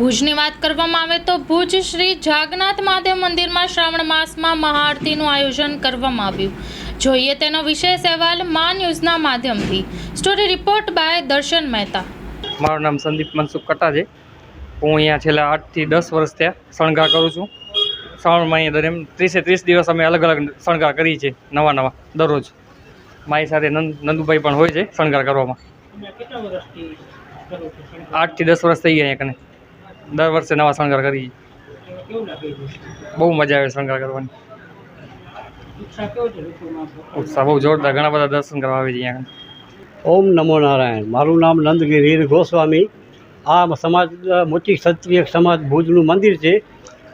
ભુજની વાત કરવામાં આવે તો ભુજ શ્રી જાગનાથ મહાદેવ મંદિરમાં શ્રાવણ માસમાં મહાઆરતીનું આયોજન કરવામાં આવ્યું. જોઈએ તેનો વિશેષ અહેવાલ મા ન્યૂઝના માધ્યમથી. સ્ટોરી રિપોર્ટ બાય દર્શન મહેતા. મારું નામ સંદીપ મનસુખ કટા છે હું અહીંયા છેલ્લા આઠથી દસ વર્ષ ત્યાં શણગાર કરું છું. શ્રાવણ મહિના દરમિયાન ત્રીસે ત્રીસ દિવસ અમે અલગ અલગ શણગાર કરીએ છીએ, નવા નવા, દરરોજ. મારી સાથે નંદ નંદુભાઈ પણ હોય છે શણગાર કરવામાં? આઠથી દસ વર્ષ થઈ ગયા અહીંયા કને. દર વર્ષે નવા શણગાર છે બહુ મજા આવે શણગાર કરવાની. ઉત્સાહ બહુ જોરદાર, ઘણા બધા દર્શન કરવા આવે છે. અહીંયા ઓમ નમો નારાયણ. મારું નામ નંદગીરી ગોસ્વામી આ સમાજ, મોટી ક્ષત્રિય સમાજ ભુજનું મંદિર છે.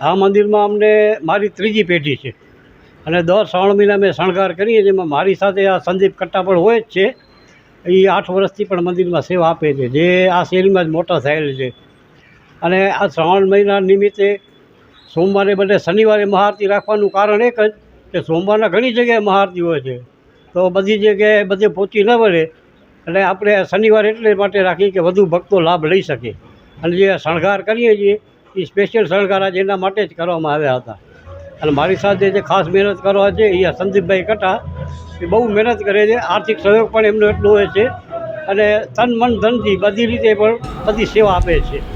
આ મંદિરમાં અમને મારી ત્રીજી પેઢી છે. અને દર શ્રાવણ મહિના મેં શણગાર કરીએ એમાં મારી સાથે આ સંદીપ કટ્ટા પણ હોય જ છે. એ આઠ વર્ષથી પણ મંદિરમાં સેવા આપે છે. જે આ શેરીમાં જ મોટા થયેલ છે. અને આ શ્રાવણ મહિના નિમિત્તે સોમવારે બદલે શનિવારે મહાઆરતી રાખવાનું કારણ એક જ કે સોમવારના ઘણી જગ્યાએ મહાઆરતી હોય છે. તો બધી જગ્યાએ બધે પહોંચી ન વળે. એટલે આપણે શનિવાર એટલે માટે રાખી કે વધુ ભક્તો લાભ લઈ શકે. અને જે શણગાર કરીએ છીએ, એ સ્પેશિયલ શણગાર આજે એના માટે જ કરવામાં આવ્યા હતા. અને મારી સાથે જે ખાસ મહેનત કરવા છે, એ સંદીપભાઈ કટા, એ બહુ મહેનત કરે છે, આર્થિક સહયોગ પણ એમનો એટલો હોય છે. અને તન મન ધનથી બધી રીતે પણ બધી સેવા આપે છે.